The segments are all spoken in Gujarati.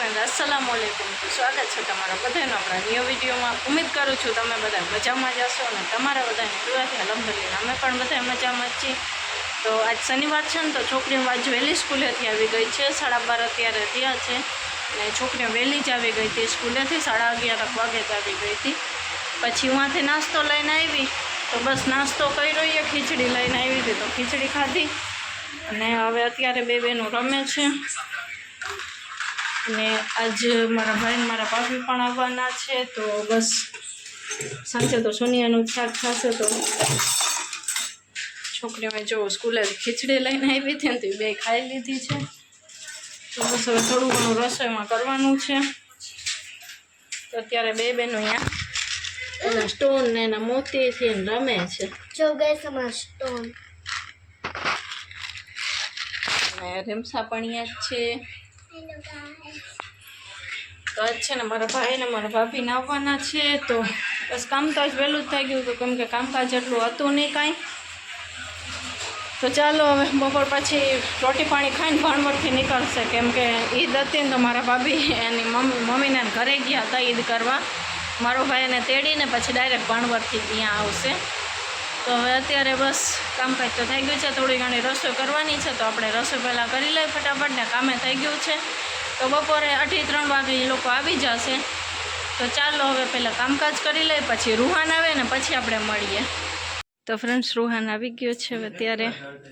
ફ્રેન્ડ અસલામ વાલેકુમ તો સ્વાગત છે તમારા બધાનો આપણા ન્યૂ વિડીયોમાં ઉમ્મીદ કરું છું તમે બધા મજામાં જ હશો અને તમારા બધાને દુઆથી અલહમદુલિલ્લાહ, અમે પણ બધા મજામાં જ છીએ. તો આજ શનિવાર છે ને, તો છોકરીઓ આજ વહેલી સ્કૂલેથી આવી ગઈ છે. સાડા બાર અત્યારે થયા છે અને છોકરીઓ વહેલી જ આવી ગઈ હતી સ્કૂલેથી સાડા અગિયાર વાગે જ આવી ગઈ હતી. પછી ઉहाँથી નાસ્તો લઈને આવી. તો બસ નાસ્તો કર્યો એ ખીચડી લઈને આવી હતી, તો ખીચડી ખાધી. અને હવે અત્યારે બે બહેનો રમે છે. અને આજ મારા ભાઈ મારા ભાભી પણ આવવાના છે તો બસ સાંજે તો સોનિયાનું શાક થશે તો છોકરીઓએ જો સ્કૂલે ખીચડી લઈને આવી હતી ને તો બે ખાઈ લીધી છે. તો બસ હવે થોડું ઘણું રસોઈમાં કરવાનું છે. તો અત્યારે બે બહેનો અહીંયા એના સ્ટોન ને એના મોતીથી થી રમે છે. જો ગઈ સમાજ સ્ટોન રીમસા પણ અહીંયા છે. તો આજ છે ને મારા ભાઈ ને મારા ભાભીને આવવાના છે તો બસ કામ આજ વહેલું જ થઈ ગયું હતું, કેમ કે કામકાજ એટલું હતું નહીં કાંઈ. તો ચાલો હવે બપોર પછી રોટી પાણી ખાઈને ભાણવડથી નીકળશે, કેમ કે ઈદ હતી ને તો મારા ભાભી એની મમ્મી મમ્મીને ઘરે ગયા હતા ઈદ કરવા. મારો ભાઈ એને તેડીને પછી ડાયરેક્ટ ભાણવડથી ત્યાં આવશે. તો હવે અત્યારે બસ કામકાજ તો થઈ ગયું છે થોડી ઘણી રસોઈ કરવાની છે તો આપણે રસોઈ પહેલાં કરી લઈએ ફટાફટ ને કામે થઈ ગયું છે. તો બપોરે અઢી ત્રણ વાગે એ લોકો આવી જશે. તો ચાલો હવે પહેલાં કામકાજ કરી લઈએ પછી રૂહાન આવે ને પછી આપણે મળીએ. તો ફ્રેન્ડ્સ રૂહાન આવી ગયો છે હવે ત્યારે.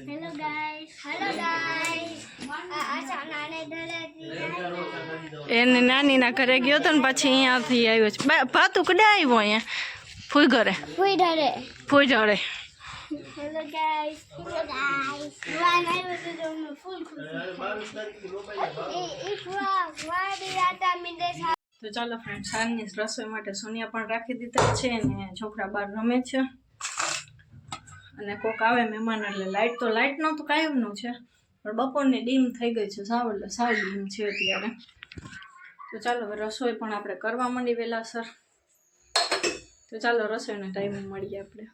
હેલો ગાઈસ હેલો ગાઈસ આ આશા નાને દરેથી એને નાનીના ઘરે ગયો હતો ને પછી અહીંયાથી આવ્યો છે. ભાતું કડે આવ્યો અહીંયા? ફૂઈ ઘરે. ફૂઈ જડે. Hello guys hello guys van આવ્યો તો જો હું ફૂલ ખુશ એ એક વા વાડી રાતા મિંદે તો ચાલો ફ્રેન્ડ સાંજની રસોઈ માટે સોનિયા પણ રાખી દીધા છે ને છોકરા બહાર રમે છે. અને કોક આવે મહેમાન એટલે લાઇટ તો લાઇટ નહોતું કાયમનું છે. પણ બપોરની ડીમ થઈ ગઈ છે સાવ એટલે સાવ ડીમ છે અત્યારે. તો ચાલો હવે રસોઈ પણ આપણે કરવા માંડી વહેલાસર તો ચાલો રસોઈનો ટાઈમ મળીએ આપણે.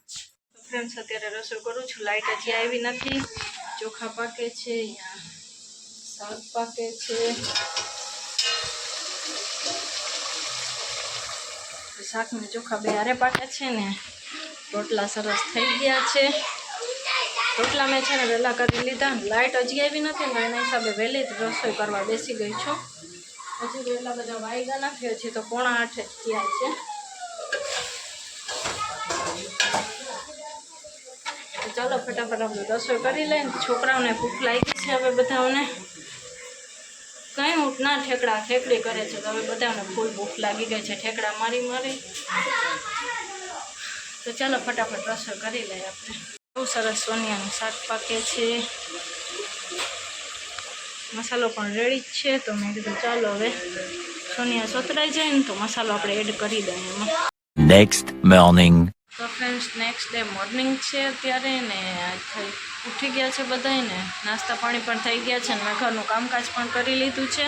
ફ્રેન્ડ્સ અત્યારે રસોઈ કરું છું. લાઇટ હજી આવી નથી. ચોખા પાકે છે, અહીંયા શાક પાકે છે. શાકને ચોખા બે હારે પાકે છે ને. રોટલા સરસ થઈ ગયા છે. રોટલા મેં છે ને વહેલા કરી લીધા લાઇટ હજી આવી નથી ને એના હિસાબે વહેલી જ રસોઈ કરવા બેસી ગઈ છું. હજી એટલા બધા વાયગા નથી, હજી તો પોણા આઠે થયા છે. ચાલો ફટાફટ આપણે રસોઈ કરી લઈએ છોકરાઓને ભૂખ લાગી છે હવે બધાઓને. કંઈ ઊંટ ના ઠેકડા ઠેકડી કરે છે તો હવે બધાને ફૂલ ભૂખ લાગી ગઈ છે ઠેકડા મારી મારી. તો ચાલો ફટાફટ રસોઈ કરી લઈએ આપણે. બહુ સરસ સોનિયાનું શાક પાકે છે. મસાલો પણ રેડી જ છે તો મેં કીધું ચાલો હવે સોનિયા સોતરાઈ જાય ને તો મસાલો આપણે એડ કરી દઈએ એમાં. Next morning. તો ફ્રેન્ડ્સ નેક્સ્ટ ડે મોર્નિંગ છે અત્યારે ને થઈ, ઉઠી ગયા છે બધાય ને નાસ્તા પાણી પણ થઈ ગયા છે ને મેં ઘરનું કામકાજ પણ કરી લીધું છે.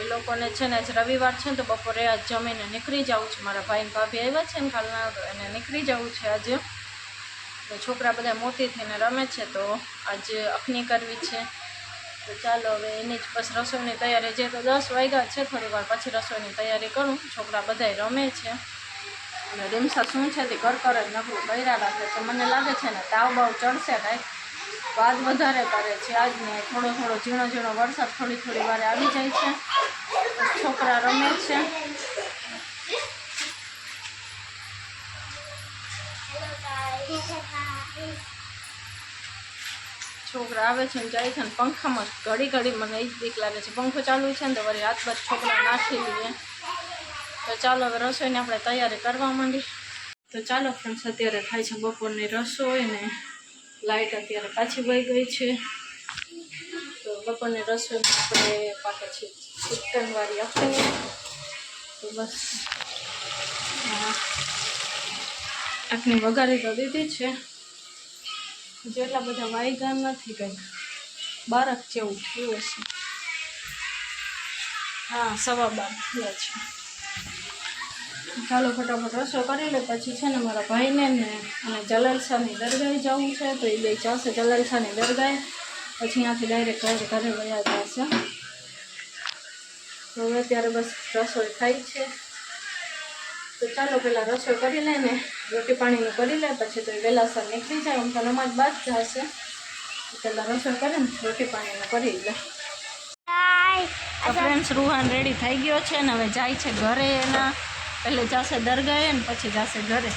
એ લોકોને છે ને આજ રવિવાર છે ને તો બપોરે આજ જમીને નીકળી જવું છે. મારા ભાઈ ભાભી આવ્યા છે ને કાલના એને નીકળી જવું છે આજે. તો છોકરા બધા મોતી થઈને રમે છે તો આજે અખની કરવી છે. તો ચાલો હવે એની જ બસ રસોઈની તૈયારી. જે તો દસ વાગ્યા છે થોડી વાર પછી રસોઈની તૈયારી કરું. છોકરા બધાય રમે છે. અને રીમસા શું છે તે કર જ નકરું કર્યા રાખે છે. મને લાગે છે ને તાવ બાવ ચડશે કાંઈ. વાત વધારે કરે છે. આજ ને થોડો થોડો ઝીણો ઝીણો વરસાદ થોડી થોડી વારે આવી જાય છે. છોકરા રમે છે. છોકરા આવે છે ને જાય છે ને પંખામાં ઘડી ઘડી મને એ જ બીક લાગે છે. પંખો ચાલુ છે ને તો વળી હાથ બાદ છોકરા નાખી લઈએ તો ચાલો હવે રસોઈની આપણે તૈયારી કરવા માંડી. તો ચાલો ફ્રેન્ડ્સ અત્યારે થાય છે બપોરની રસોઈ ને લાઇટ અત્યારે પાછી વહી ગઈ છે. તો બપોરની રસોઈમાં આપણે પાકે છે ચિકનવાળી અખની તો બસ. આ અખની વઘારી તો દીધી છે. જેટલા બધા વાયગા નથી કંઈક બારક જેવું થયું હશે. હા, સવા બાર થયા છે. ચાલો ફટાફટ રસો કરી લે, પછી છે ને મારા ભાઈને ને અને જલાલશાહની દરગાહે જવું છે, તો એ બે જશે જલાલશાહની દરગાહે. પછી ત્યાંથી ડાયરેક્ટ ઘરે ઘરે વયા જશે. તો હવે અત્યારે બસ રસોઈ થાય છે. તો ચાલો પહેલાં રસોઈ કરી લે ને, રોટી પાણીનું કરી લે, પછી તો એ વહેલાસર નીકળી જાય, આમ તો નમાજ બાદ જશે પહેલાં રસોઈ કરીને રોટી પાણીનું કરી લે. તો ફ્રેન્ડ્સ રૂહાન રેડી થઈ ગયો છે ને હવે જાય છે ઘરે એના. પહેલે જશે દરગાહે ને પછી જશે ઘરે.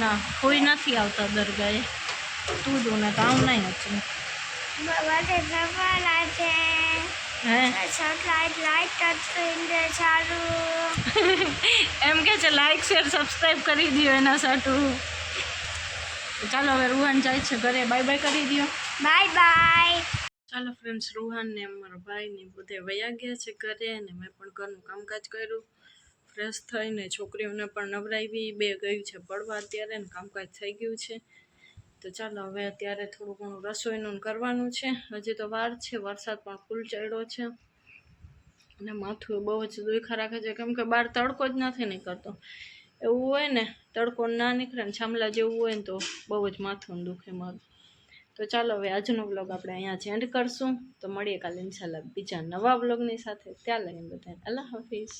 ના કોઈ નથી આવતા દરગાહે. તું જો ને તો આમ નહીં હતું એમ કે છે લાઈક શેર સબસ્ક્રાઈબ કરી દો એના સાટું. ચાલો હવે રૂહાન જાય છે ઘરે. બાય બાય કરી દો બાય બાય ચાલો ફ્રેન્ડ્સ રૂહાન ને મારા ભાઈ ને બધે વયા ગયા છે ઘરે અને મેં પણ ઘરનું કામકાજ કર્યું. ફ્રેશ થઈને છોકરીઓને પણ નવરાવી. બે ગયું છે પડવા અત્યારે ને કામકાજ થઈ ગયું છે. તો ચાલો હવે અત્યારે થોડું ઘણું રસોઈનું કરવાનું છે. હજી તો વાર છે વરસાદ પણ ફૂલ ચડ્યો છે. અને માથું બહુ જ દુઃખા રાખે છે. કેમ કે બહાર તડકો જ નથી નીકળતો. એવું હોય ને, તડકો ના નીકળે ને છામલા જેવું હોય ને તો બહુ જ માથું દુખે મારું. તો ચાલો હવે આજનો વ્લોગ આપણે અહીંયા જ એન્ડ કરશું. તો મળીએ કાલે ઇન્શાલ્લાહ બીજા નવા વ્લોગની સાથે. ત્યાં લઈને બધાને. અલ્લાહ હાફિઝ.